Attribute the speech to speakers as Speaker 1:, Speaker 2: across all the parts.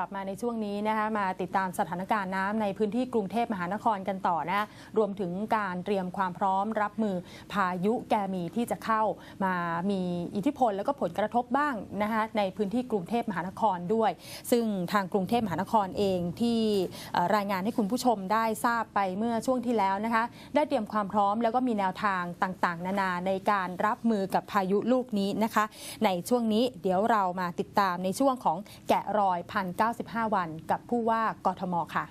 Speaker 1: ลับมาในช่วงนี้นะคะมาติดตามสถานการณ์น้ำในพื้นที่กรุงเทพมหานครกันต่อนะรวมถึงการเตรียมความพร้อมรับมือพายุแกมีที่จะเข้ามามีอิทธิพล แล้วก็ผลกระทบบ้างนะคะในพื้นที่กรุงเทพมหานครด้วย ซึ่งทางกรุงเทพมหานครเองที่รายงานให้คุณผู้ชมได้ทราบไปเมื่อช่วงที่แล้วนะคะได้เตรียมความพร้อมแล้วก็มีแนวทางต่างๆ นานาในการรับมือกับพายุลูกนี้นะคะ ในช่วงนี้เดี๋ยวเรามาติดตามในช่วงของแกะรอยพันเก้าวันกับผู้ว่ากทมค่ะ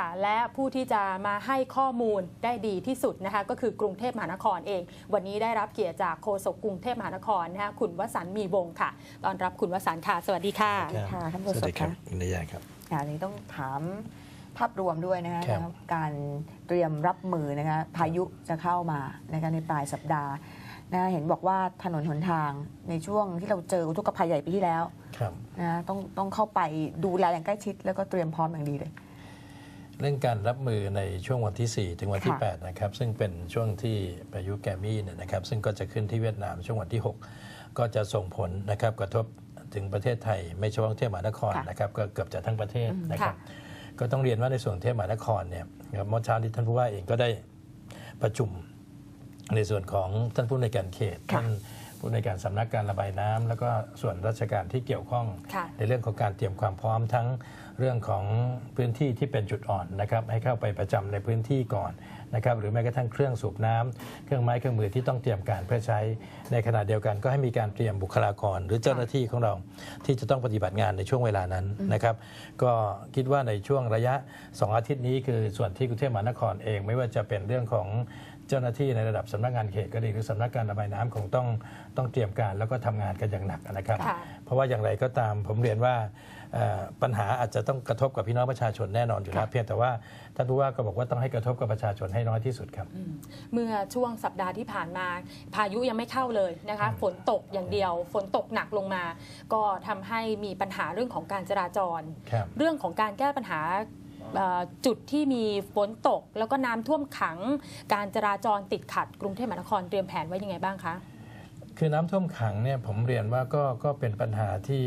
Speaker 1: ค่ะและผู้ที่จะมาให้ข้อมูลได้ดีที่สุดนะคะก็คือกรุงเทพมหานครเอง วันนี้ได้รับเกียรติจากโฆษกกรุงเทพมหานครนะคะคุณวสันต์มีวงศ์ค่ะตอนรับคุณวสันต์ค่ะ สวัสดีค่ะ
Speaker 2: ครับ
Speaker 3: ค่ะท่าน
Speaker 2: ส
Speaker 3: โฆษก
Speaker 2: วัสดีครับ
Speaker 3: ค่ะ
Speaker 2: คุณนายาครับ
Speaker 3: ค่ะอันนี้ต้องถาม ภาพรวมด้วยนะคะ
Speaker 2: ครับ
Speaker 3: การเตรียมรับมือนะคะพายุจะเข้ามานะคะในปลายสัปดาห์นะคะเห็นบอกว่าถนนหนทางในช่วงที่เราเจออุทกภัยใหญ่ปีที่แล้ว
Speaker 2: ครับ
Speaker 3: นะต้องต้องเข้าไปดูแลอย่างใกล้ชิด แล้วก็เตรียมพร้อมอย่างดีเลย
Speaker 2: เรื่องการรับมือในช่วงวันที่ 4 ถึงวันที่
Speaker 3: ค่ะ
Speaker 2: 8 นะครับ ซึ่งเป็นช่วงที่พายุแกมี่เนี่ยนะครับ ซึ่งก็จะขึ้นที่เวียดนามช่วงวันที่ 6 ก็จะส่งผลนะครับกระทบถึงประเทศไทย ไม่เฉพาะกรุงเทพมหานคร
Speaker 3: ค่ะ
Speaker 2: นะครับ ก็เกือบจะทั้งประเทศนะครับ
Speaker 1: ค่ะ
Speaker 2: ก็ต้องเรียนว่าในส่วนกรุงเทพมหานครเนี่ยนะครับเมื่อเช้าที่ท่านผู้ว่าเองก็ได้ประชุมในส่วนของท่านผู้ในวยการเขต
Speaker 3: ค่ะ
Speaker 2: ท่าน ผู้ในวยการสำนักการระบายน้ำแล้วก็ส่วนราชการที่เกี่ยวข้อง
Speaker 1: ค่ะ
Speaker 2: ในเรื่องของการเตรียมความพร้อมทั้งเรื่องของพื้นที่ที่เป็นจุดอ่อนนะครับให้เข้าไปประจำในพื้นที่ก่อนนะครับหรือแม้กระทั่งเครื่องสูบน้ำเครื่องไม้เครื่องมือที่ต้องเตรียมการเพื่อใช้ ในขณะเดียวกันก็ให้มีการเตรียมบุคลากร หรือเจ้าหน้าที่ของเราที่จะต้องปฏิบัติงานในช่วงเวลานั้นนะครับก็คิดว่าในช่วงระยะ 2 อาทิตย์นี้คือส่วนที่กรุงเทพมหานครเอง ไม่ว่าจะเป็นเรื่องของ เจ้าหน้าที่ในระดับสำนักงานเขตก็ดีหรือสำนักการระบายน้ำคงต้องต้องเตรียมการแล้วก็ทำงานกันอย่างหนักนะครับ
Speaker 1: ค่ะ
Speaker 2: เพราะว่าอย่างไรก็ตามผมเรียนว่าเอ่อปัญหาอาจจะต้องกระทบกับพี่น้องประชาชนแน่นอนอยู่แล้วเพียงแต่ว่าท่านผู้ว่าก็บอกว่าต้องให้กระทบกับประชาชนให้น้อยที่สุดครับ
Speaker 1: เมื่อช่วงสัปดาห์ที่ผ่านมา พายุยังไม่เข้าเลยนะคะฝนตกอย่างเดียว ฝนตกหนักลงมา ก็ทำให้มีปัญหาเรื่องของการจราจร
Speaker 2: ครับ
Speaker 1: เรื่องของการแก้ปัญหาเอ่อ จุดที่มีฝนตก แล้วก็น้ำท่วมขัง การจราจรติดขัดกรุงเทพมหานครเตรียมแผนไว้ยังไงบ้างคะ
Speaker 2: คือน้ำท่วมขังเนี่ยผมเรียนว่าก็ก็เป็นปัญหาที่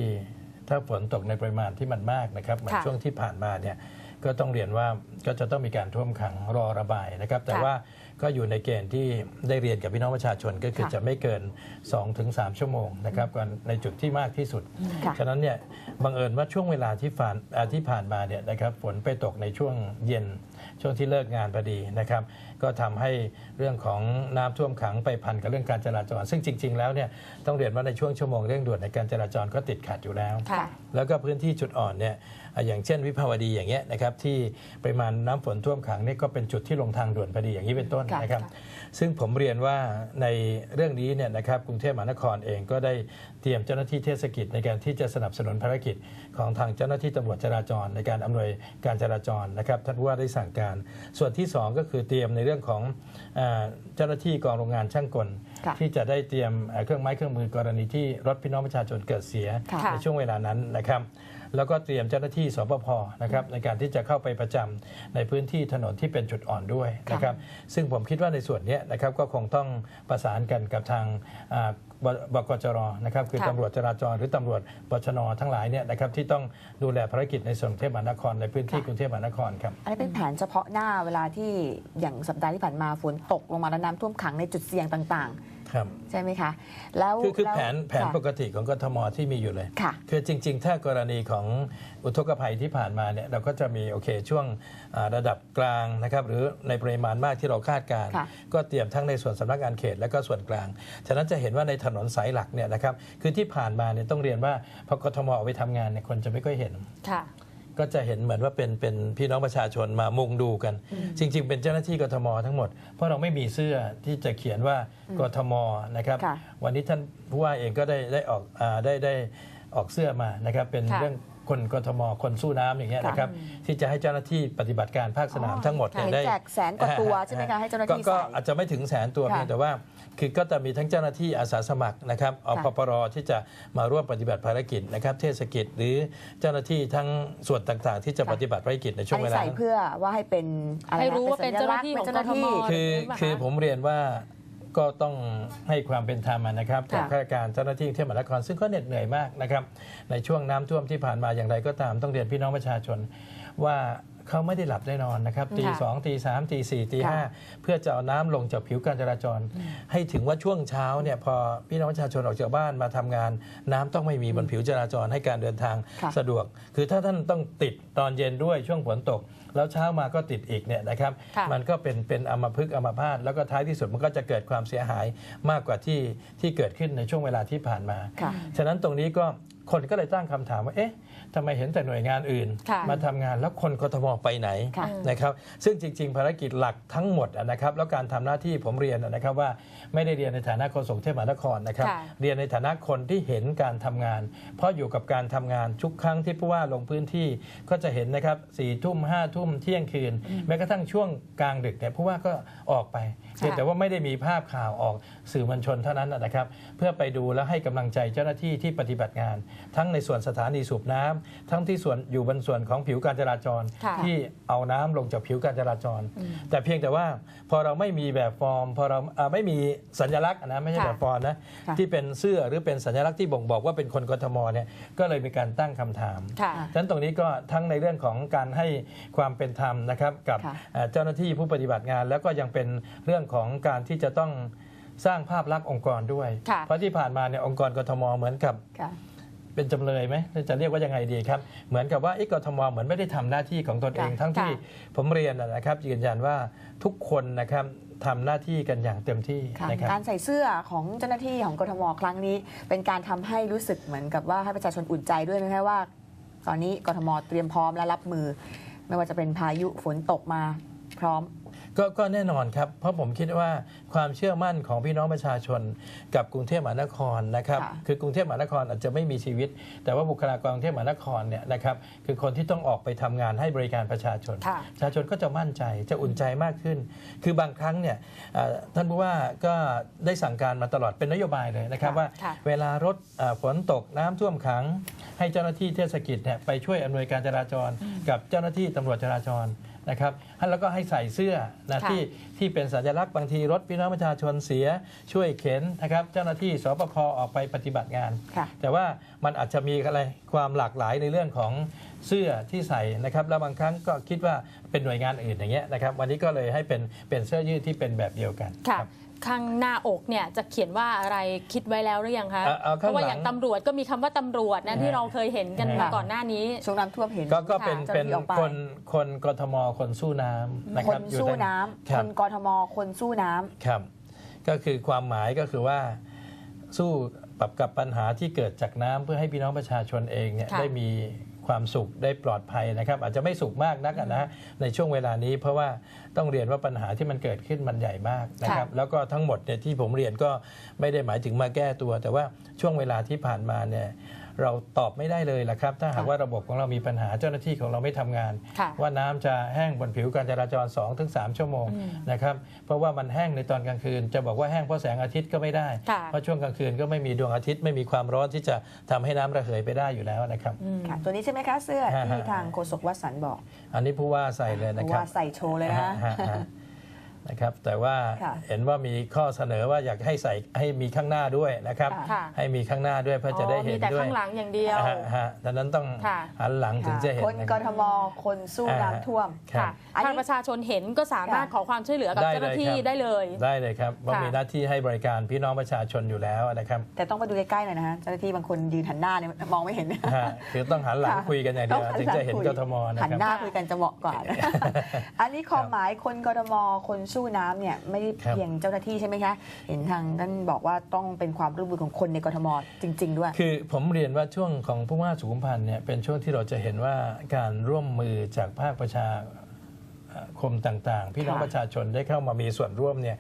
Speaker 2: ถ้าฝนตกในปริมาณที่มันมากนะครับเหมือน
Speaker 1: ค่ะ
Speaker 2: ช่วงที่ผ่านมาเนี่ยก็ต้องเรียนว่าก็จะต้องมีการท่วมขังรอระบายนะครับ แต่
Speaker 1: ค่ะ
Speaker 2: ว่า ก็อยู่ในเกณฑ์ที่ได้เรียนกับพี่น้องประชาชนก็คือ
Speaker 3: ค่ะ
Speaker 2: จะไม่เกิน 2-3 ชั่วโมงนะครับกันในจุดที่มากที่สุด
Speaker 3: ค่ะ
Speaker 2: ฉะนั้นเนี่ยบังเอิญว่าช่วงเวลาที่ผ่านอ่าที่ผ่านมาเนี่ยนะครับฝนไปตกในช่วงเย็นช่วงที่เลิกงานพอดีนะครับ ก็ทำให้เรื่องของน้ำท่วมขังไปพันกับเรื่องการจราจร ซึ่งจริง ๆ แล้วเนี่ยต้องเรียนว่าในช่วงชั่วโมงเร่งด่วนในการจราจรก็ติดขัดอยู่แล้ว
Speaker 1: ค่ะ
Speaker 2: แล้วก็พื้นที่จุดอ่อนเนี่ย อะอย่างเช่นวิภาวดีอย่างเงี้ยนะครับที่ปริมาณน้ำฝนท่วมขังเนี่ยก็เป็นจุดที่ลงทางด่วนพอดีอย่างนี้เป็นต้น
Speaker 3: ค่ะ
Speaker 2: นะครับ
Speaker 1: ค่ะ
Speaker 2: ซึ่งผมเรียนว่าในเรื่องนี้เนี่ยนะครับกรุงเทพมหานครเองก็ได้เตรียมเจ้าหน้าที่เทศกิจในการที่จะสนับสนุนภารกิจของทางเจ้าหน้าที่ตำรวจจราจร ในการอำนวยการจราจรนะครับท่านผู้ว่าได้สั่งการ ส่วนที่ 2 ก็คือเตรียมในเรื่องของอาเจ้าหน้าที่กองโรงงานช่างกล
Speaker 3: ค่ะ
Speaker 2: ที่จะได้เตรียมเอ่อเครื่องไม้เครื่องมือกรณีที่รถพี่น้องประชาชนเกิดเสีย
Speaker 3: ค่ะ
Speaker 2: ในช่วงเวลานั้นนะครับ แล้วก็เตรียมเจ้าหน้าที่สปภนะครับในการที่จะเข้าไปประจำในพื้นที่ถนนที่เป็นจุดอ่อนด้วยนะครับซึ่งผมคิดว่าในส่วนเนี้ยนะครับก็คงต้องประสานกันกับทางอ่าบบบกจรนะครับคือ
Speaker 1: ค่ะ
Speaker 2: ตำรวจจราจรหรือตำรวจบชนทั้งหลายเนี่ยนะครับที่ต้องดูแลภารกิจในส่วนกรุงเทพมหานครในพื้นที่
Speaker 3: ค่ะ
Speaker 2: กรุงเทพมหานครครับ
Speaker 3: อันนี้เป็นแผนเฉพาะหน้าเวลาที่อย่างสัปดาห์ที่ผ่านมาฝนตกลงมาแล้วน้ำท่วมขังในจุดเสี่ยงต่าง
Speaker 2: ครับ
Speaker 3: ๆใช่ไหมคะ แล้ว
Speaker 2: คือคือ
Speaker 3: ล้ว
Speaker 2: แผนแผน
Speaker 3: ค่ะ
Speaker 2: ปกติของกทมที่มีอยู่เลย
Speaker 3: ค่ะ
Speaker 2: คือจริง ๆ ถ้ากรณีของอุทกภัยที่ผ่านมาเนี่ยเราก็จะมีโอเคช่วงอ่าระดับกลางนะครับหรือในปริมาณมากที่เราคาดการณ์
Speaker 3: ค่ะ
Speaker 2: ก็เตรียมทั้งในส่วนสำนักงานเขตและก็ส่วนกลาง ฉะนั้นจะเห็นว่าในถนนสายหลักเนี่ยนะครับคือที่ผ่านมาเนี่ยต้องเรียนว่าพอกทมเอาไปทำงานเนี่ยคนจะไม่ค่อยเห็น
Speaker 1: ค่ะ
Speaker 2: ก็จะเห็นเหมือนว่าเป็นเป็นพี่น้องประชาชนมามุงดูกัน จริง ๆ เป็นเจ้าหน้าที่กทมทั้งหมด เพราะเราไม่มีเสื้อที่จะเขียนว่ากทมนะครับ
Speaker 3: ค่ะ
Speaker 2: วันนี้ท่านผู้ว่าเองก็ได้ได้ออกอาได้ได้ออกเสื้อมานะครับเป็น
Speaker 1: ค่ะ
Speaker 2: เรื่องคนกทมคนสู้น้ำอย่างเงี้ย
Speaker 3: ค่ะ
Speaker 2: นะครับที่จะให้เจ้าหน้าที่ปฏิบัติการภาคสนาม
Speaker 3: อ๋อ
Speaker 2: ทั้งหมดเนี่ย
Speaker 3: เห็น
Speaker 2: ได้
Speaker 3: แจกแสนกว่าตัวใช่ไหมคะให้เจ้าหน้าที่
Speaker 2: ก็ก็
Speaker 3: ใส่
Speaker 2: อาจจะไม่ถึงแสนตัว
Speaker 3: ค่ะ
Speaker 2: เพียงแต่ว่า คือก็จะมีทั้งเจ้าหน้าที่อาสาสมัครนะครับอพปรที่จะมาร่วมปฏิบัติภารกิจนะครับ เทศกิจหรือเจ้าหน้าที่ทั้งส่วนต่างๆ ที่จะ
Speaker 3: ค่ะ
Speaker 2: ปฏิบัติภารกิจในช่
Speaker 3: อั
Speaker 2: วนงเว
Speaker 3: นี้
Speaker 2: ลา
Speaker 3: ใส่
Speaker 2: นั้น
Speaker 3: เพื่อว่าให้เป็นอะไร
Speaker 1: ให้
Speaker 3: นะ
Speaker 1: รู้ว่าเป็นเจ้าหน้าที่ของ
Speaker 3: เป็นเจ้าหน้าที่
Speaker 1: กทม
Speaker 2: คือ
Speaker 1: หรือเปล่าคะ
Speaker 2: คือผมเรียนว่าก็ต้องให้ความเป็นธรรมนะครับ
Speaker 3: ค่ะ
Speaker 2: กับข้าราชการเจ้าหน้าที่กรุงเทพมหานครซึ่งก็เหน็ดเหนื่อยมากนะครับ ในช่วงน้ำท่วมที่ผ่านมาอย่างไรก็ตามต้องเรียนพี่น้องประชาชนว่า เขาไม่ได้หลับได้นอนนะครับตี
Speaker 1: ค่ะ
Speaker 2: สองตีสามตีสี่ตีห้า
Speaker 3: ค่ะ
Speaker 2: เพื่อจะเอาน้ำลงจากผิวการจราจร ให้ถึงว่าช่วงเช้าเนี่ยพอพี่น้องประชาชนออกจากบ้านมาทำงาน น้ำต้องไม่มีบนผิวจราจรให้การเดินทาง
Speaker 3: ค่ะ
Speaker 2: สะดวก คือถ้าท่านต้องติดตอนเย็นด้วยช่วงฝนตก แล้วเช้ามาก็ติดอีกเนี่ยนะครับ
Speaker 1: ค่ะ
Speaker 2: มันก็เป็นเป็นอัมพฤกษ์อัมพาตแล้วก็ท้ายที่สุดมันก็จะเกิดความเสียหายมากกว่าที่ที่เกิดขึ้นในช่วงเวลาที่ผ่านมา
Speaker 3: ค่ะ
Speaker 2: ฉะนั้นตรงนี้ก็ คนก็เลยตั้งคำถามว่า เอ๊ะทำไมเห็นแต่หน่วยงานอื่น
Speaker 1: ค่ะ
Speaker 2: มาทำงานแล้วคนกทมไปไหน
Speaker 3: ค่ะ
Speaker 2: นะครับ ซึ่งจริง ๆ ภารกิจหลักทั้งหมดอะนะครับ แล้วการทำหน้าที่ผมเรียนอะนะครับว่าไม่ได้เรียนในฐานะโฆษกเทพมหานครนะครับ
Speaker 1: ค่ะ
Speaker 2: เรียนในฐานะคนที่เห็นการทำงาน เพราะอยู่กับการทำงานทุกครั้งที่ผู้ว่าลงพื้นที่ก็จะเห็นนะครับสี่ทุ่มห้าทุ่มเที่ยงคืน แม้กระทั่งช่วงกลางดึกเนี่ยผู้ว่าก็ออกไปเพียงแต่ว่าไม่ได้มีภาพข่าวออกสื่อมวลชนเท่านั้นนะครับ เพื่อไปดูและให้กำลังใจเจ้าหน้าที่ที่ปฏิบัติงานทั้งในส่วนสถานีสูบน้ำทั้งที่ส่วนอยู่บนส่วนของผิวการจราจร
Speaker 1: ค่ะ
Speaker 2: ที่เอาน้ำลงจากผิวการจราจร แต่เพียงแต่ว่าพอเราไม่มีแบบฟอร์ม พอเราอ่าไม่มีสัญลักษณ์นะไม่ใช่
Speaker 1: ค่ะ
Speaker 2: แบบฟอร์มนะ
Speaker 3: ค่ะ
Speaker 2: ที่เป็นเสื้อหรือเป็นสัญลักษณ์ที่บ่งบอกว่าเป็นคนกทมเนี่ยก็เลยมีการตั้งคำถาม
Speaker 1: ค่ะ
Speaker 2: ฉะนั้นตรงนี้ก็ทั้งในเรื่องของการให้ความเป็นธรรมนะครับกับ
Speaker 3: ค่ะ
Speaker 2: เอ่อเจ้าหน้าที่ผู้ปฏิบัติงาน แล้วก็ยังเป็นเรื่องของการที่จะต้องสร้างภาพลักษณ์องค์กรด้วย
Speaker 1: ค่ะ
Speaker 2: เพราะที่ผ่านมาเนี่ยองค์กรกทมเหมือนกับ
Speaker 3: ค่ะ
Speaker 2: เป็นจำเลยไหมจะเรียกว่ายังไงดีครับ เหมือนกับว่าไอ้กทมเหมือนไม่ได้ทำหน้าที่ของตนเอง
Speaker 3: ค่ะ
Speaker 2: ทั้งที่
Speaker 1: ค่ะ
Speaker 2: ผมเรียนนะครับยืนยันว่าทุกคนนะครับทำหน้าที่กันอย่างเต็มที่
Speaker 3: ค่ะ
Speaker 2: นะครับ
Speaker 3: การใส่เสื้อของเจ้าหน้าที่ของกทมครั้งนี้ เป็นการทำให้รู้สึกเหมือนกับว่าให้ประชาชนอุ่นใจด้วยไหมคะว่า ตอนนี้กทมเตรียมพร้อมและรับมือ ไม่ว่าจะเป็นพายุฝนตกมาพร้อม
Speaker 2: ก็ก็แน่นอนครับ เพราะผมคิดว่าความเชื่อมั่นของพี่น้องประชาชน กับกรุงเทพมหานครนะครับ
Speaker 3: ค่ะ
Speaker 2: คือกรุงเทพมหานครอาจจะไม่มีชีวิต แต่ว่าบุคลากรกรุงเทพมหานครเนี่ยนะครับคือคนที่ต้องออกไปทำงานให้บริการประชาชน
Speaker 1: ค่ะ
Speaker 2: ประชาชนก็จะมั่นใจจะอุ่นใจมากขึ้น คือบางครั้งเนี่ยเอ่อท่านผู้ว่าก็ได้สั่งการมาตลอดเป็นนโยบายเลยนะครับ
Speaker 3: ค่ะ
Speaker 2: ว่า
Speaker 1: ค่ะ
Speaker 2: เวลารถเอ่อฝนตกน้ำท่วมขัง ให้เจ้าหน้าที่เทศกิจเนี่ยไปช่วยอำนวยการจราจร กับเจ้าหน้าที่ตำรวจจราจรนะครับแล้วก็ให้ใส่เสื้อนะ
Speaker 1: ค่ะ
Speaker 2: ที่ที่เป็นสัญลักษณ์บางทีรถพี่น้องประชาชนเสียช่วยเข็นนะครับ เจ้าหน้าที่สปคออกไปปฏิบัติงาน
Speaker 3: ค่ะ
Speaker 2: แต่ว่ามันอาจจะมีอะไรความหลากหลายในเรื่องของเสื้อที่ใส่นะครับแล้วบางครั้งก็คิดว่าเป็นหน่วยงานอื่นอย่างเงี้ยนะครับ วันนี้ก็เลยให้เป็นเป็นเสื้อยืดที่เป็นแบบเดียวกัน
Speaker 1: ค่ะ
Speaker 2: รับ
Speaker 1: ข้างหน้าอกเนี่ยจะเขียนว่าอะไรคิดไว้แล้วหรือยังคะ
Speaker 2: เอาเอา
Speaker 1: เพ
Speaker 2: ข้าง
Speaker 1: ราะว่า
Speaker 2: หลัง
Speaker 1: อย่างตำรวจก็มีคำว่าตำรวจนะที่เราเคยเห็นกัน
Speaker 2: ค่ะ
Speaker 1: มาก่อนหน้านี้
Speaker 3: ช่วงน้ำท่วมเห็น
Speaker 2: ก็ก็เป็น
Speaker 3: เจ้าห
Speaker 2: เป็
Speaker 3: น้านที่ออกไป
Speaker 2: คนคนกทมคนสู้น้ำนะ
Speaker 3: ค
Speaker 2: ครับ
Speaker 3: น
Speaker 2: อยู่
Speaker 3: สู้
Speaker 2: ใน
Speaker 3: น้ำ
Speaker 2: ค
Speaker 3: ครับนกทมคนสู้น้ำ
Speaker 2: ครับ ก็คือความหมายก็คือว่าสู้ปรับกับปัญหาที่เกิดจากน้ำเพื่อให้พี่น้องประชาชนเองเนี่ย
Speaker 1: ค่ะ
Speaker 2: ได้มีความสุขได้ปลอดภัยนะครับ อาจจะไม่สุขมากนักอะนะในช่วงเวลานี้ เพราะว่าต้องเรียนว่าปัญหาที่มันเกิดขึ้นมันใหญ่มากนะครับ แล้วก็ทั้งหมดเนี่ยที่ผมเรียนก็ไม่ได้หมายถึงมาแก้ตัว แต่ว่าช่วงเวลาที่ผ่านมาเนี่ย เราตอบไม่ได้เลยละครับ ถ้าหากว่าระบบของเรามีปัญหาเจ้าหน้าที่ของเราไม่ทำงาน
Speaker 1: ค่ะ
Speaker 2: ว่าน้ำจะแห้งบนผิวการจราจร2-3ชั่วโมงนะครับเพราะว่ามันแห้งในตอนกลางคืน จะบอกว่าแห้งเพราะแสงอาทิตย์ก็ไม่ได้
Speaker 1: ค่ะ
Speaker 2: เพราะช่วงกลางคืนก็ไม่มีดวงอาทิตย์ไม่มีความร้อนที่จะทำให้น้ำระเหยไปได้อยู่แล้วนะครับ
Speaker 3: ค่ะตัวนี้ใช่ไหมคะเสื้อ
Speaker 2: ฮะ
Speaker 3: ที่ทางโฆษกวัดสันบอก
Speaker 2: อันนี้ผู้ว่าใส่เลยนะครั
Speaker 3: ว่า
Speaker 2: บ
Speaker 3: ใส่โชว์เลยนะ
Speaker 2: ฮะฮะ นะครับแต่ว่า
Speaker 3: ค่ะ
Speaker 2: เห็นว่ามีข้อเสนอว่าอยากให้ใส่ให้มีข้างหน้าด้วยนะครับ
Speaker 1: ค่ะ
Speaker 2: ให้มีข้างหน้าด้วยเพื่อจะได้เห็น
Speaker 1: มีแต่
Speaker 2: ด้วย
Speaker 1: ข้างหลังอย่างเดียว
Speaker 2: ฮะฮะดังนั้นต้อง
Speaker 1: ค่ะ
Speaker 2: หันหลังถึงจะเห็น
Speaker 3: คน
Speaker 2: นะ
Speaker 3: ก
Speaker 2: ครับ
Speaker 3: ทมคนสู้น้ำท่วม
Speaker 2: ครับ
Speaker 1: ค่ะ
Speaker 3: อันนี้
Speaker 1: ถ้าประชาชนเห็นก็สามารถ
Speaker 3: ค่ะ
Speaker 1: ขอความช่วยเหลือกับ
Speaker 2: ได้
Speaker 1: เจ้าหน้าที่
Speaker 2: เลยครับ
Speaker 1: ได้เลย
Speaker 2: ได้เลยครับว่า
Speaker 1: ค่ะ
Speaker 2: มีหน้าที่ให้บริการพี่น้องประชาชนอยู่แล้วนะครับ
Speaker 3: แต่ต้องไปดูใกล้ๆหน่อยนะฮะเจ้าหน้าที่บางคนยืนหันหน้าเนี่ยมองไม่เห็น
Speaker 2: ฮะคือต้องหันหลัง
Speaker 3: ค่ะ
Speaker 2: คุยกันอย่างเดียว
Speaker 3: ต้องหัน
Speaker 2: ถึงจะเห็น
Speaker 3: หลังคุย
Speaker 2: กทมนะ
Speaker 3: หัน
Speaker 2: ครับ
Speaker 3: หน้าคุยกันจะเหมาะกว่าอันนี้ความหมายคนกทมคนสู้น้ำเนี่ยไม่ได้
Speaker 2: ครับ
Speaker 3: เพียงเจ้าหน้าที่ใช่ไหมคะเห็นทางท่านบอกว่าต้องเป็นความร่วมมือของคนในกทมจริง ๆ ด้วย
Speaker 2: คือผมเรียนว่าช่วงของผู้ว่าสุขุมพันธ์เนี่ยเป็นช่วงที่เราจะเห็นว่าการร่วมมือจากภาคประชาคมต่างๆ พี่น้อง
Speaker 3: ค่ะ
Speaker 2: ประชาชนได้เข้ามามีส่วนร่วมเนี่ย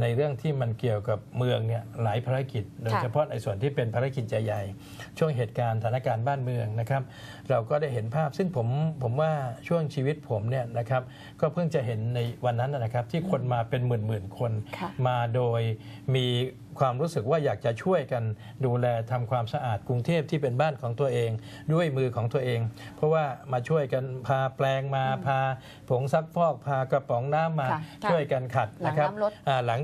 Speaker 2: ในเรื่องที่มันเกี่ยวกับเมืองเนี่ยหลายภารกิจ โดยเฉพาะในส่วนที่เป็นภารกิจใหญ่ๆช่วงเหตุการณ์สถานการณ์บ้านเมืองนะครับ เราก็ได้เห็นภาพ ซึ่งผมผมว่าช่วงชีวิตผมเนี่ยนะครับ ก็เพิ่งจะเห็นในวันนั้นนะครับที่คนมาเป็นหมื่นๆคน
Speaker 3: ค่ะ
Speaker 2: มาโดยมีความรู้สึกว่าอยากจะช่วยกันดูแลทำความสะอาดกรุงเทพที่เป็นบ้านของตัวเอง ด้วยมือของตัวเอง เพราะว่ามาช่วยกันพาแปลงมาพาผงซักฟอกพากระป๋องน้ำมา
Speaker 3: ค่ะ
Speaker 2: ช่วยกันขัด
Speaker 3: หลัง
Speaker 2: นะครับ
Speaker 3: น้ำลด
Speaker 2: อ่าหลังอ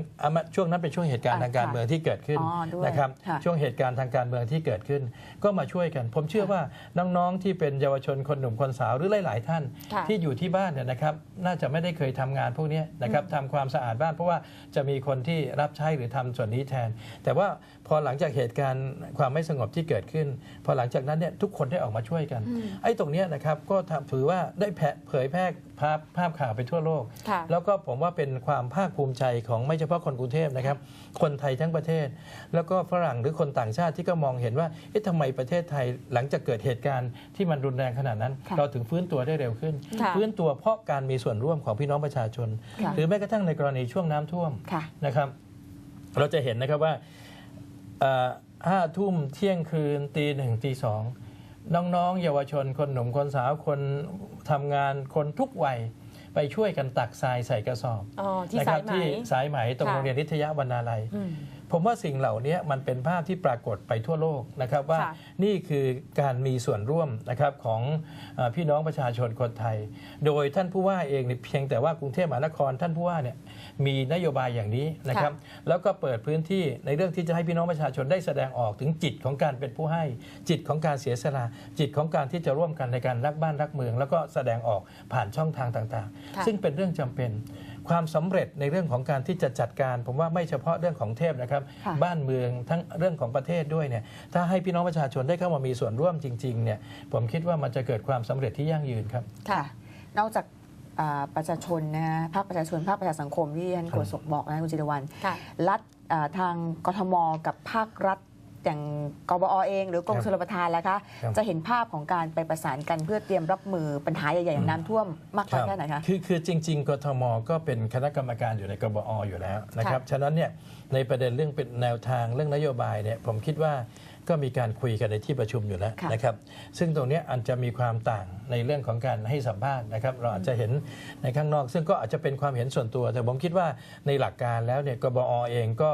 Speaker 2: ะมาช่วงนั้นเป็นช่วงเหตุการณ์
Speaker 3: อ่า
Speaker 2: ทางการ
Speaker 3: ค่ะ
Speaker 2: เมืองที่เกิดขึ้น
Speaker 3: อ๋อด้วย
Speaker 2: นะครับ
Speaker 3: ค่ะ
Speaker 2: ช่วงเหตุการณ์ทางการเมืองที่เกิดขึ้น ก็มาช่วยกัน ผมเชื่อว่าน้องๆที่เป็นเยาวชนคนหนุ่มคนสาวหรือหลาย ๆ ท่าน
Speaker 1: ค่ะ
Speaker 2: ที่อยู่ที่บ้านเนี่ยนะครับน่าจะไม่ได้เคยทำงานพวกเนี้ยนะครับทำความสะอาดบ้านเพราะว่าจะมีคนที่รับใช้หรือทำส่วนนี้แทน แต่ว่าพอหลังจากเหตุการณ์ความไม่สงบที่เกิดขึ้น พอหลังจากนั้นเนี่ยทุกคนได้ออกมาช่วยกัน ไอ้ตรงเนี้ยนะครับก็ทำถือว่าได้แพร่เผยแพร่ภาพภาพข่าวไปทั่วโลก
Speaker 1: ค่ะ
Speaker 2: แล้วก็ผมว่าเป็นความภาคภูมิใจของไม่เฉพาะคนกรุงเทพนะครับ คนไทยทั้งประเทศ แล้วก็ฝรั่งหรือคนต่างชาติที่ก็มองเห็นว่าเอ๊ะทำไมประเทศไทยหลังจากเกิดเหตุการณ์ที่มันรุนแรงขนาดนั้น
Speaker 3: ค่ะ
Speaker 2: เราถึงฟื้นตัวได้เร็วขึ้น
Speaker 1: ค่ะ
Speaker 2: ฟื้นตัวเพราะการมีส่วนร่วมของพี่น้องประชาชน
Speaker 3: ค่ะ
Speaker 2: หรือแม้กระทั่งในกรณีช่วงน้ำท่วม
Speaker 3: ค่ะ
Speaker 2: นะครับ เราจะเห็นนะครับว่าเอ่อห้าทุ่มเที่ยงคืนตีหนึ่งตีสองน้องๆ เยาวชนคนหนุ่มคนสาวคนทำงานคนทุกวัย ไปช่วยกันตักทรายใส่กระสอบ
Speaker 1: อ๋อที่
Speaker 2: นะค
Speaker 1: สา
Speaker 2: รั
Speaker 1: ยไหม
Speaker 2: ที่สายไหมตรง
Speaker 1: ค่ะ
Speaker 2: โรงเรียนนิทยาวรรณาลัย
Speaker 1: อืม
Speaker 2: ผมว่าสิ่งเหล่านี้มันเป็นภาพที่ปรากฏไปทั่วโลกนะครับว่า
Speaker 1: ค่ะ
Speaker 2: นี่คือการมีส่วนร่วมนะครับของเออพี่น้องประชาชนคนไทย โดยท่านผู้ว่าเองเนี่ยเพียงแต่ว่ากรุงเทพมหานครท่านผู้ว่าเนี่ยมีนโยบายอย่างนี้นะครับแล้วก็เปิดพื้นที่ในเรื่องที่จะให้พี่น้องประชาชนได้แสดงออกถึงจิตของการเป็นผู้ให้ จิตของการเสียสละจิตของการที่จะร่วมกันในการรักบ้านรักเมือง แล้วก็แสดงออกผ่านช่องทางต่าง
Speaker 1: ค่ะ
Speaker 2: ๆซึ่งเป็นเรื่องจำเป็น ความสำเร็จในเรื่องของการที่จะจัดการ ผมว่าไม่เฉพาะเรื่องของเทพนะครับ
Speaker 3: ค่ะ
Speaker 2: บ้านเมืองทั้งเรื่องของประเทศด้วยเนี่ยถ้าให้พี่น้องประชาชนได้เข้ามามีส่วนร่วมจริงๆเนี่ยผมคิดว่ามันจะเกิดความสำเร็จที่ยั่งยืนครับ
Speaker 3: ค่ะนอกจากอ่าประชาชนนะฮะภาคประชาชน ภาคประชาสังคมที่ท่านโฆษกบอกนะคุณจิรวรรณ
Speaker 1: ค่ะ
Speaker 3: รัฐอ่าทางกทมกับภาครัฐ อย่างกบอเอง หรือกรม
Speaker 2: ครับ
Speaker 3: ชลประทานแล้วคะ
Speaker 2: ครับ
Speaker 3: จะเห็นภาพของการไปประสานกันเพื่อเตรียมรับมือปัญหาใหญ่ๆอย่างน้ำท่วมมากน้อยแค่ไหนคะ
Speaker 2: คือคือจริง ๆ กทมก็เป็นคณะกรรมการอยู่ในกบออยู่แล้วนะครับ ฉะนั้นเนี่ยในประเด็นเรื่องเป็นแนวทางเรื่องนโยบายเนี่ยผมคิดว่าก็มีการคุยกันในที่ประชุมอยู่แล้ว
Speaker 3: ค่ะ
Speaker 2: นะครับ ซึ่งตรงเนี้ยอันจะมีความต่างในเรื่องของการให้สัมภาษณ์นะครับ เราอาจจะเห็นในข้างนอก ซึ่งก็อาจจะเป็นความเห็นส่วนตัว แต่ผมคิดว่าในหลักการแล้วเนี่ยกบอเองก็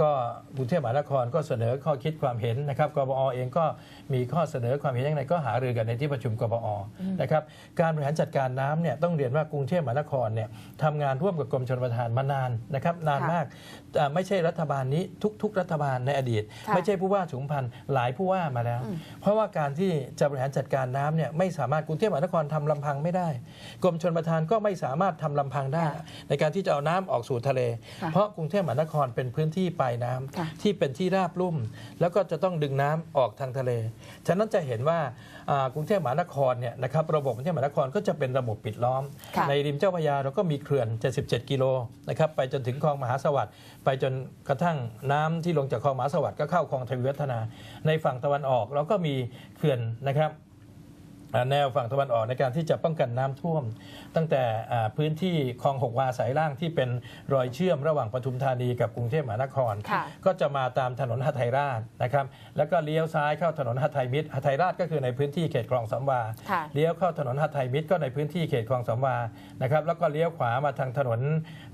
Speaker 2: ก็กรุงเทพมหานครก็เสนอข้อคิดความเห็นนะครับกบอเองก็มีข้อเสนอความเห็นอย่างไรก็หารือกันในที่ประชุมกบอนะครับการบริหารจัดการน้ำเนี่ยต้องเรียนว่ากรุงเทพมหานครเนี่ยทำงานร่วมกับกรมชลประทานมานานนะครับนาน
Speaker 3: ค่ะ
Speaker 2: มากอ่าไม่ใช่รัฐบาลนี้ทุก ๆ รัฐบาลในอดีต
Speaker 3: ค่ะ
Speaker 2: ไม่ใช่ผู้ว่าสุมพันธ์หลายผู้ว่ามาแล้ว เพราะว่าการที่จะบริหารจัดการน้ำเนี่ยไม่สามารถกรุงเทพมหานครทำลำพังไม่ได้ กรมชลประทานก็ไม่สามารถทำลำพังได้
Speaker 3: ค่ะ
Speaker 2: ในการที่จะเอาน้ำออกสู่ทะเล
Speaker 3: ค่ะ
Speaker 2: เพราะกรุงเทพมหานครเป็นพื้นที่ปลายน้ำ
Speaker 3: ค่ะ
Speaker 2: ที่เป็นที่ราบลุ่ม แล้วก็จะต้องดึงน้ำออกทางทะเล ฉะนั้นจะเห็นว่าอ่ากรุงเทพมหานครเนี่ยนะครับระบบกรุงเทพมหานครก็จะเป็นระบบปิดล้อม
Speaker 3: ค่ะ
Speaker 2: ในริมเจ้าพระยาเราก็มีเขื่อน 77 กิโลนะครับไปจนถึงคลองมหาสวัสดิ์ไปจนกระทั่งน้ำที่ลงจากคลองมหาสวัสดิ์ก็เข้าคลองทวีวัฒนา ในฝั่งตะวันออกเราก็มีเขื่อนนะครับอ่า แนวฝั่งตะวันออกในการที่จะป้องกันน้ำท่วม ตั้งแต่อ่าพื้นที่คลองหกวาสายล่างที่เป็นรอยเชื่อมระหว่างปทุมธานีกับกรุงเทพมหานคร
Speaker 1: ค่ะ
Speaker 2: ก็จะมาตามถนนหทัยราชนะครับแล้วก็เลี้ยวซ้ายเข้าถนนหทัยมิตรหทัยราชก็คือในพื้นที่เขตคลองสามวา
Speaker 1: ค่ะ
Speaker 2: เลี้ยวเข้าถนนหทัยมิตรก็ในพื้นที่เขตคลองสามวานะครับแล้วก็เลี้ยวขวามาทางถนน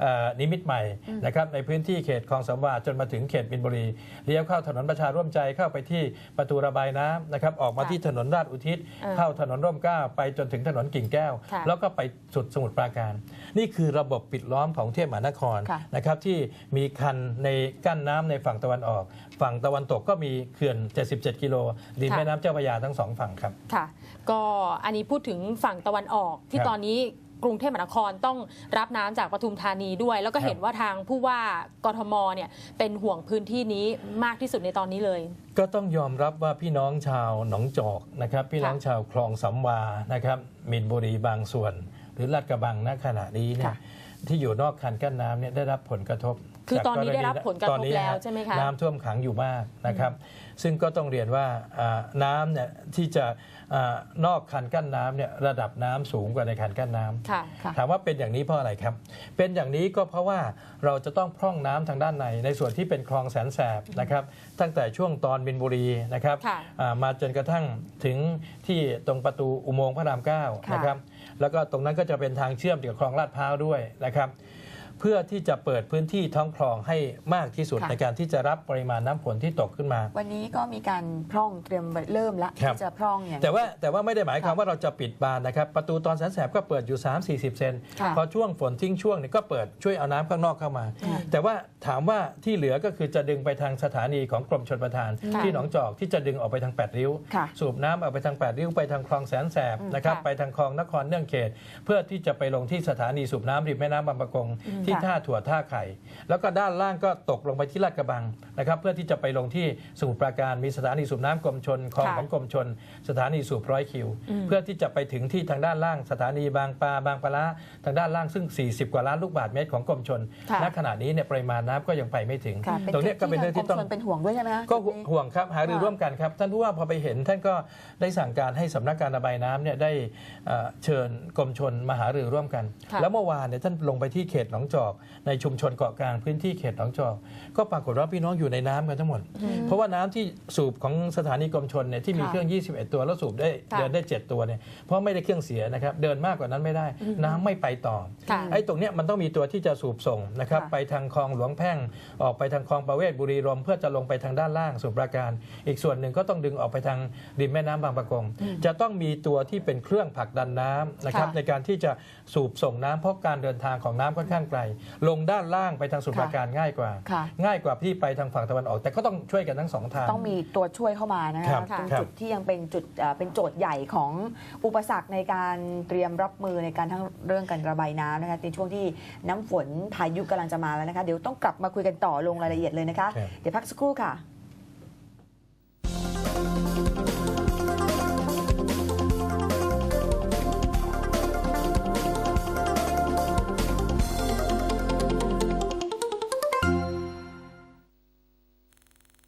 Speaker 2: เอ่อนิมิตรใหม่นะครับในพื้นที่เขตคลองสามวาจนมาถึงเขตบินบุรีเลี้ยวเข้าถนนประชาร่วมใจเข้าไปที่ประตูระบายน้ำนะครับออกมา
Speaker 1: ค่ะ
Speaker 2: ที่ถนนราชอุทิศ
Speaker 1: เออ
Speaker 2: เข้าถนนร่มเกล้าไปจนถึงถนนกิ่งแก้ว
Speaker 1: ค่ะ
Speaker 2: แล้วก็ไปสุดสมุทรปราการ นี่คือระบบปิดล้อมของกรุงเทพมหานคร
Speaker 3: ค่ะ
Speaker 2: นะครับที่มีคันในกั้นน้ำในฝั่งตะวันออก ฝั่งตะวันตกก็มีเขื่อน 77 กิโลริม
Speaker 1: ค่ะ
Speaker 2: แม่น้ำเจ้าพระยาทั้งสองฝั่งครับ
Speaker 1: ค่ะก็อันนี้พูดถึงฝั่งตะวันออกที่
Speaker 2: ครับ
Speaker 1: ตอนนี้ กรุงเทพมหานครต้องรับน้ำจากปทุมธานีด้วย แล้วก็
Speaker 2: ครับ
Speaker 1: เห็นว่าทางผู้ว่ากทมเนี่ยเป็นห่วงพื้นที่นี้มากที่สุดในตอนนี้เลย
Speaker 2: ก็ต้องยอมรับว่าพี่น้องชาวหนองจอกนะครับ พี่น้องชาวคลองสำวานะครับมินบุรีบางส่วน หรือลาดกระบังณขณะนี้เนี่ย
Speaker 3: ค่ะ
Speaker 2: ที่อยู่นอกคันกั้นน้ำเนี่ยได้รับผลกระทบ
Speaker 1: คือตอนนี้
Speaker 2: จาก
Speaker 1: ได้รับผลกระทบ
Speaker 2: ตอนนี้
Speaker 1: แล้ว
Speaker 2: ฮ
Speaker 1: ใช่ไหมคะ
Speaker 2: น้ำท่วมขังอยู่มากนะครับ ซึ่งก็ต้องเรียนว่าอ่าน้ำเนี่ยที่จะอานอกคันกั้นน้ำเนี่ยระดับน้ำสูงกว่าในคันกั้นน้ำ
Speaker 1: ค่ะ
Speaker 3: ค่ะ
Speaker 2: ถามว่าเป็นอย่างนี้เพราะอะไรครับ เป็นอย่างนี้ก็เพราะว่าเราจะต้องพร่องน้ำทางด้านใน ในส่วนที่เป็นคลองแสนแสบนะครับ ตั้งแต่ช่วงตอนมินบุรีนะครับ
Speaker 1: ค่ะ
Speaker 2: อ่ามาจนกระทั่งถึงที่ตรงประตูอุโมงค์พระรามเก้า
Speaker 3: ค่ะ
Speaker 2: นะครับแล้วก็ตรงนั้นก็จะเป็นทางเชื่อมกับคลองลาดพร้าวด้วยนะครับ เพื่อที่จะเปิดพื้นที่ท้องคลองให้มากที่สุด
Speaker 3: ค่ะ
Speaker 2: ในการที่จะรับปริมาณน้ำฝนที่ตกขึ้นมา
Speaker 3: วันนี้ก็มีการพร่องเตรียมเริ่มแล้ว
Speaker 2: ครับ
Speaker 3: ที่จะพร่องอย่าง
Speaker 2: แต่ว่าแต่ว่าไม่ได้หมายความ
Speaker 3: ค่ะ
Speaker 2: ว่าเราจะปิดบานนะครับ ประตูตอนแสนแสบก็เปิดอยู่ 3 4 0 เซน
Speaker 3: ค่ะ
Speaker 2: พอช่วงฝนทิ้งช่วงเนี่ยก็เปิดช่วยเอาน้ำข้างนอกเข้ามา
Speaker 3: ค่ะ
Speaker 2: แต่ว่าถามว่าที่เหลือก็คือจะดึงไปทางสถานีของกรมชลประทาน
Speaker 1: ค่ะ
Speaker 2: ที่หนองจอกที่จะดึงออกไปทาง8ริ้ว
Speaker 3: ค่ะ
Speaker 2: สูบน้ำออกไปทาง8ริ้วไปทางคลองแสนแสบนะครับ
Speaker 1: ค่ะ
Speaker 2: ไปทางคลองนครเนื่องเขต เพื่อที่จะไปลงที่สถานีสูบน้ำริมแม่น้ำบางประกงที่
Speaker 3: ค่ะ
Speaker 2: ท่าถั่วท่าไข่ แล้วก็ด้านล่างก็ตกลงไปที่ลาดกระบังนะครับเพื่อที่จะไปลงที่สมุทรปราการมีสถานีสูบน้ำกรมชนคลอง
Speaker 1: ค่ะ
Speaker 2: ของกรมชน สถานีสูบร้อยคิว เพื่อที่จะไปถึงที่ทางด้านล่างสถานีบางปลาบางปลาร้าทางด้านล่างซึ่ง 40 กว่าล้านลูกบาศก์เมตรของกรมชน
Speaker 1: ค่ะ
Speaker 2: ณขณะนี้เนี่ยปริมาณน้ำก็ยังไปไม่ถึง
Speaker 3: ค่ะเป็น
Speaker 2: ตรงเนี้ยก็
Speaker 3: จุด
Speaker 2: เป็นเรื่อง
Speaker 3: ที่
Speaker 2: ที่
Speaker 3: ทา
Speaker 2: ต้อง
Speaker 3: กรมชลเป็นห่วงด้วยใช่ไหมคะ
Speaker 2: ก็
Speaker 3: จุดนี้
Speaker 2: ห่วงครับหารือ
Speaker 3: ค่ะ
Speaker 2: ร่วมกันครับท่านผู้ว่าพอไปเห็นท่านก็ได้สั่งการให้สำนักการระบายน้ำเนี่ยได้เอ่อเชิญกรมชนมาหารือร่วมกัน
Speaker 1: ค่ะ
Speaker 2: แล้วเมื่อวานเนี่ยท่านลงไปที่เขตหนองจอก ในชุมชนเกาะกลางพื้นที่เขตหนองจอก ก็ปรากฏว่าพี่น้องอยู่ในน้ำกันทั้งหมด เพราะว่าน้ำที่สูบของสถานีกรมชนเนี่ยที่มี
Speaker 3: ค่ะ
Speaker 2: เครื่อง 21 ตัวแล้วสูบได้
Speaker 1: ค่ะ
Speaker 2: เดินได้ 7 ตัวเนี่ยเพราะไม่ได้เครื่องเสียนะครับเดินมากกว่านั้นไม่ได้ น้ำไม่ไปต่อ
Speaker 1: ค่ะ
Speaker 2: ไอ้ตรงเนี้ยมันต้องมีตัวที่จะสูบส่งนะครับ
Speaker 3: ค่ะ
Speaker 2: ไปทางคลองหลวงแพ่งออกไปทางคลองประเวศบุรีรมย์เพื่อจะลงไปทางด้านล่างสุปราการ อีกส่วนหนึ่งก็ต้องดึงออกไปทางริมแม่น้ำบางประกง จะต้องมีตัวที่เป็นเครื่องผลักดันน้ำนะครับ
Speaker 3: ค่ะ
Speaker 2: ในการที่จะสูบส่งน้ำเพราะการเดินทางของน้ำค่อนข้างไกลลงด้านล่างไปทางสุปราการง่ายกว่า
Speaker 3: ค่ะ
Speaker 2: ง่ายกว่าที่ไปทางฝั่งตะวันออก แต่ก็ต้องช่วยกันทั้งสองทาง
Speaker 3: ต้องมีตัวช่วยเข้ามานะ
Speaker 2: ครั
Speaker 3: คะ
Speaker 2: บ
Speaker 3: ตรง
Speaker 2: ครับ
Speaker 3: จุดที่ยังเป็นจุดเอ่อเป็นโจทย์ใหญ่ของอุปสรรคในการเตรียมรับมือในการทั้งเรื่องการระบายน้ำนะคะในช่วงที่น้ำฝนพายุกำลังจะมาแล้วนะคะ เดี๋ยวต้องกลับมาคุยกันต่อลงรายละเอียดเลยนะคะ
Speaker 2: ครับ
Speaker 3: เดี๋ยวพักสักครู่ค่ะ